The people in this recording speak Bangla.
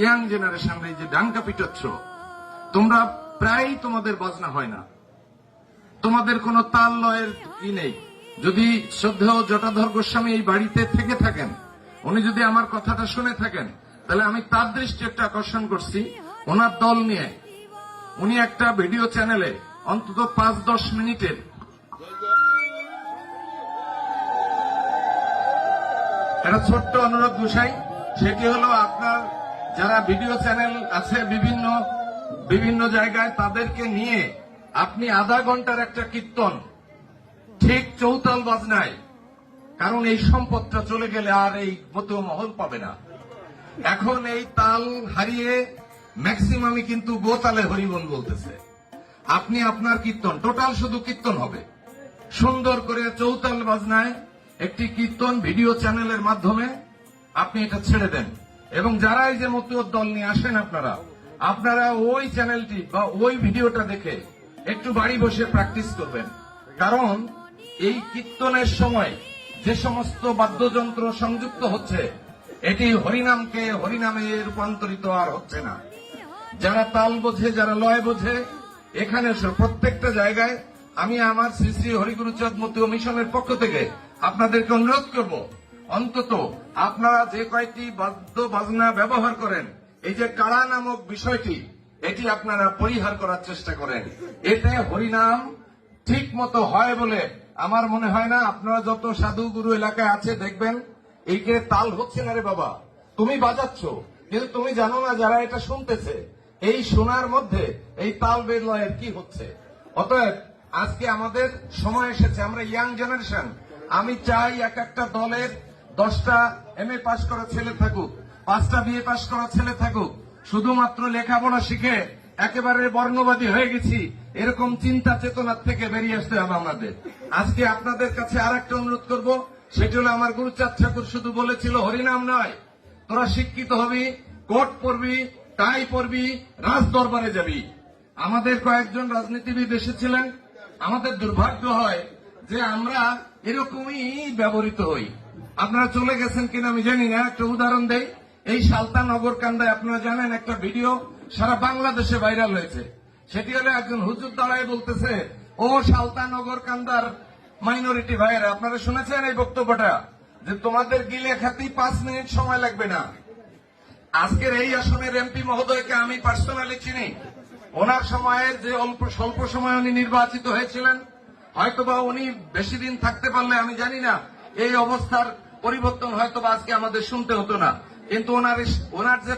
ইয়াং জেনারেশন এই যে ডাঙ্কা পিটাচ্ছ, তোমরা প্রায় তোমাদের বাজনা হয় না। তোমাদের কোনো তাল লয়ের ই নেই। যদি শ্রদ্ধেয় জটাধর গোস্বামী এই বাড়িতে থেকে থাকেন, উনি যদি আমার কথাটা শুনে থাকেন, তাহলে আমি তার দৃষ্টি একটা আকর্ষণ করছি, ওনার দল নিয়ে। উনি একটা ভিডিও চ্যানেলে অন্তত পাঁচ দশ মিনিটের একটা ছোট্ট অনুরোধ গোসাই সেটি হলো আপনার যারা ভিডিও চ্যানেল আছে বিভিন্ন বিভিন্ন জায়গায় তাদেরকে নিয়ে আপনি আধা ঘণ্টার একটা কীর্তন, ঠিক চৌতাল বাজনায়, কারণ এই সম্পদটা চলে গেলে আর এই মতো মহল পাবে না। এখন এই তাল হারিয়ে ম্যাক্সিমামই কিন্তু গোতালে হরিবল বলতেছে। আপনি আপনার কীর্তন, টোটাল শুধু কীর্তন হবে। সুন্দর করে চৌতাল বাজনায় একটি কীর্তন ভিডিও চ্যানেলের মাধ্যমে আপনি এটা ছেড়ে দেন। এবং যারা এই যে মতুয়র দল নিয়ে আসেন আপনারা আপনারা ওই চ্যানেলটি বা ওই ভিডিওটা দেখে একটু বাড়ি বসে প্র্যাকটিস করবেন। কারণ এই কীর্তনের সময় যে সমস্ত বাদ্যযন্ত্র সংযুক্ত হচ্ছে, এটি হরিনামকে হরিনামে রূপান্তরিত আর হচ্ছে না। যারা তাল বোঝে, যারা লয় বোঝে, এখানে প্রত্যেকটা জায়গায় আমি আমার শ্রী শ্রী হরিগুরুচাঁদ মতি মিশনের পক্ষ থেকে আপনাদেরকে অনুরোধ করব অন্তত আপনারা যে কয়েকটি বাদ্য বাজনা ব্যবহার করেন, এই যে কাড়া নামক বিষয়টি, এটি আপনারা পরিহার করার চেষ্টা করেন। এতে হরিনাম ঠিক মতো হয় বলে আমার মনে হয় না। আপনারা যত সাধু গুরু এলাকায় আছে, দেখবেন এইকে তাল হচ্ছে না রে বাবা, তুমি বাজাচ্ছ। কিন্তু তুমি জানো না যারা এটা শুনতেছে, এই শোনার মধ্যে এই তাল বেলয়ের কি হচ্ছে। অতএব, আজকে আমাদের সময় এসেছে, আমরা ইয়াং জেনারেশন। আমি চাই এক একটা দলের দশটা এম এ পাশ করা ছেলে থাকুক, পাঁচটা বিএ পাশ করা ছেলে থাকুক, শুধুমাত্র লেখাপড়া শিখে একেবারে বর্ণবাদী হয়ে গেছি, এরকম চিন্তা চেতনার থেকে বেরিয়ে আসতে হবে আমাদের। আজকে আপনাদের কাছে আর একটা অনুরোধ করব সেটি হলো আমার গুরুচাঁদ ঠাকুর শুধু বলেছিল, হরিনাম নয়, তোরা শিক্ষিত হবি কোট পরবি টাই পরবি রাজ দরবারে যাবি। আমাদের কয়েকজন রাজনীতিবিদ এসেছিলেন। আমাদের দুর্ভাগ্য হয় যে আমরা এরকমই ব্যবহৃত হই। আপনারা চলে গেছেন কিনা আমি জানি না। একটা উদাহরণ দেই। এই সালতা নগর কান্দায় আপনারা জানেন একটা ভিডিও সারা বাংলাদেশে ভাইরাল হয়েছে। সেটি হলো একজন হুজুর দাঁড়ায় বলতেছে, ও সালতা নগর কান্দার মাইনরিটি ভাইয়েরা, আপনারা শুনেছেন এই বক্তব্যটা? যে তোমাদের গিলে খাতি পাঁচ মিনিট সময় লাগবে না। আজকের এই আসনের এমপি মহোদয়কে আমি পার্সোনালি চিনি। ওনার সময়ে যে অল্প, স্বল্প সময় উনি নির্বাচিত হয়েছিলেন। হয়তোবা উনি বেশি দিন থাকতে পারলে, আমি জানি না। এই অবস্থার পরিবর্তন হয়তো আজকে আমাদের শুনতে হতো না। কিন্তু ওনার ওনার যে